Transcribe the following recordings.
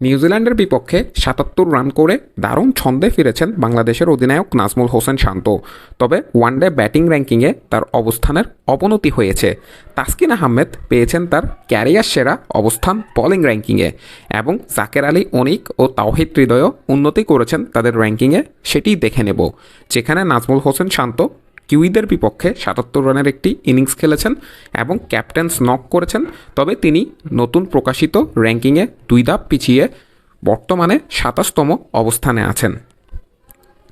নিউজিল্যান্ডের বিপক্ষে সাতাত্তর রান করে দারুণ ছন্দে ফিরেছেন বাংলাদেশের অধিনায়ক নাজমুল হোসেন শান্ত। তবে ওয়ানডে ব্যাটিং র্যাঙ্কিংয়ে তার অবস্থানের অবনতি হয়েছে। তাসকিন আহমেদ পেয়েছেন তার ক্যারিয়ার সেরা অবস্থান বোলিং র্যাঙ্কিংয়ে এবং জাকের আলী, অনিক ও তাওহিদ হৃদয়ও উন্নতি করেছেন তাদের র্যাঙ্কিংয়ে সেটি দেখে নেব। যেখানে নাজমুল হোসেন শান্ত কিউইদের বিপক্ষে সাতাত্তর রানের একটি ইনিংস খেলেছেন এবং ক্যাপ্টেন্স নক করেছেন, তবে তিনি নতুন প্রকাশিত র্যাঙ্কিংয়ে দুই ধাপ পিছিয়ে বর্তমানে সাতাশতম অবস্থানে আছেন।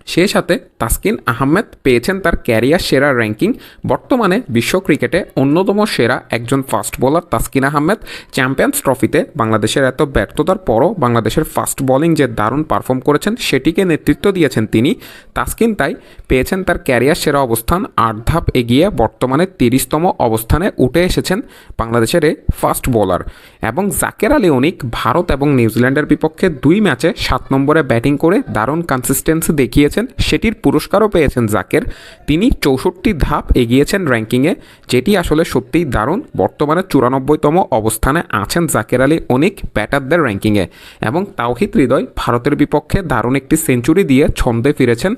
সে সাথে তাসকিন আহমেদ পেয়েছেন তার ক্যারিয়ার সেরা র্যাঙ্কিং বর্তমানে বিশ্ব ক্রিকেটে অন্যতম সেরা একজন fast bowler Taskin Ahmed. Champions ট্রফিতে বাংলাদেশের এত ব্যর্থতার পরও বাংলাদেশের ফাস্ট বোলিং যে দারুণ পারফর্ম করেছেন, সেটিকে নেতৃত্ব দিয়েছেন তিনি। তাসকিন তাই পেয়েছেন তার ক্যারিয়ার সেরা অবস্থান, আট ধাপ এগিয়ে বর্তমানে তিরিশতম অবস্থানে উঠে এসেছেন বাংলাদেশের এই ফাস্ট বোলার এবং জাকের আলী অনিক ভারত এবং নিউজিল্যান্ডের বিপক্ষে দুই ম্যাচে সাত নম্বরে ব্যাটিং করে দারুণ কনসিস্টেন্সি দেখিয়েছেন। সেটির পুরস্কারও পেয়েছেন জাকের। তিনি চৌষট্টি ধাপ এগিয়েছেন র্যাঙ্কিংয়ে, যেটি আসলে সত্যিই দারুণ। বর্তমানে চুরানব্বইতম অবস্থানে আছেন জাকের আলী অনেক, ব্যাটারদের র্যাঙ্কিংয়ে। এবং তাওহিদ হৃদয় ভারতের বিপক্ষে দারুণ একটি সেঞ্চুরি দিয়ে ছন্দে ফিরেছেন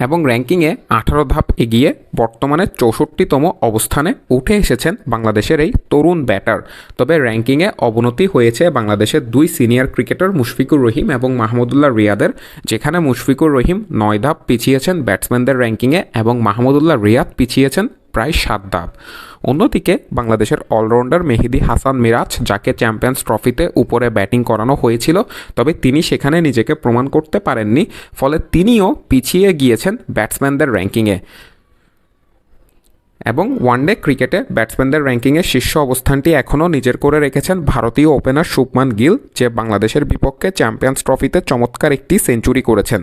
এবং র্যাঙ্কিংয়ে আঠারো ধাপ এগিয়ে বর্তমানে চৌষট্টিতম অবস্থানে উঠে এসেছেন বাংলাদেশের এই তরুণ ব্যাটার। তবে র্যাঙ্কিংয়ে অবনতি হয়েছে বাংলাদেশের দুই সিনিয়র ক্রিকেটার মুশফিকুর রহিম এবং মাহমুদুল্লাহ রিয়াদের, যেখানে মুশফিকুর রহিম নয় ধাপ পিছিয়েছেন ব্যাটসম্যানদের র্যাঙ্কিংয়ে এবং মাহমুদুল্লাহ রিয়াদ পিছিয়েছেন প্রায় সাত ধাপ অন্যদিকে বাংলাদেশের অলরাউন্ডার মেহেদি হাসান মিরাজ, যাকে চ্যাম্পিয়ন্স ট্রফিতে উপরে ব্যাটিং করানো হয়েছিল, তবে তিনি সেখানে নিজেকে প্রমাণ করতে পারেননি, ফলে তিনিও পিছিয়ে গিয়েছেন ব্যাটসম্যানদের র্যাঙ্কিংয়ে। এবং ওয়ানডে ক্রিকেটে ব্যাটসম্যানদের র্যাঙ্কিংয়ে শীর্ষ অবস্থানটি এখনও নিজের করে রেখেছেন ভারতীয় ওপেনার শুভমান গিল, যে বাংলাদেশের বিপক্ষে চ্যাম্পিয়ন্স ট্রফিতে চমৎকার একটি সেঞ্চুরি করেছেন।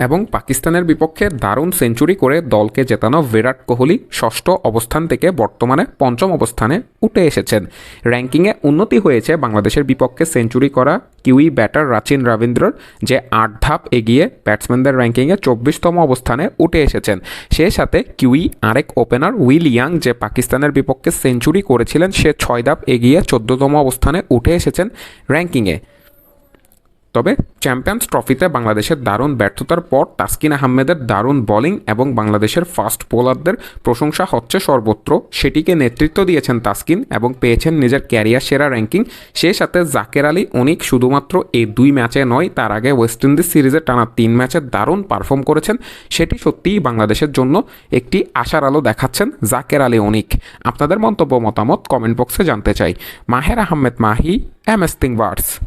এবং পাকিস্তানের বিপক্ষে দারুণ সেঞ্চুরি করে দলকে জেতানো বিরাট কোহলি ষষ্ঠ অবস্থান থেকে বর্তমানে পঞ্চম অবস্থানে উঠে এসেছেন। র্যাঙ্কিংয়ে উন্নতি হয়েছে বাংলাদেশের বিপক্ষে সেঞ্চুরি করা কিউই ব্যাটার রাচিন রবীন্দ্রর যে আট ধাপ এগিয়ে ব্যাটসম্যানদের র্যাঙ্কিংয়ে চব্বিশতম অবস্থানে উঠে এসেছেন। সে সাথে কিউই আরেক ওপেনার উইল ইয়াং, যে পাকিস্তানের বিপক্ষে সেঞ্চুরি করেছিলেন, সে ছয় ধাপ এগিয়ে চোদ্দতম অবস্থানে উঠে এসেছেন র্যাঙ্কিংয়ে। তবে চ্যাম্পিয়ন্স ট্রফিতে বাংলাদেশের দারুণ ব্যর্থতার পর তাসকিন আহমেদের দারুণ বোলিং এবং বাংলাদেশের ফাস্ট বোলারদের প্রশংসা হচ্ছে সর্বত্র। সেটিকে নেতৃত্ব দিয়েছেন তাসকিন এবং পেয়েছেন নিজের ক্যারিয়ার সেরা র্যাঙ্কিং। সে সাথে জাকের আলী অনিক শুধুমাত্র এই দুই ম্যাচে নয়, তার আগে ওয়েস্ট ইন্ডিজ সিরিজে টানা তিন ম্যাচে দারুণ পারফর্ম করেছেন। সেটি সত্যিই বাংলাদেশের জন্য একটি আশার আলো দেখাচ্ছেন জাকের আলী অনিক। আপনাদের মন্তব্য, মতামত কমেন্ট বক্সে জানতে চাই। Maher Ahmed Mahi, M S words.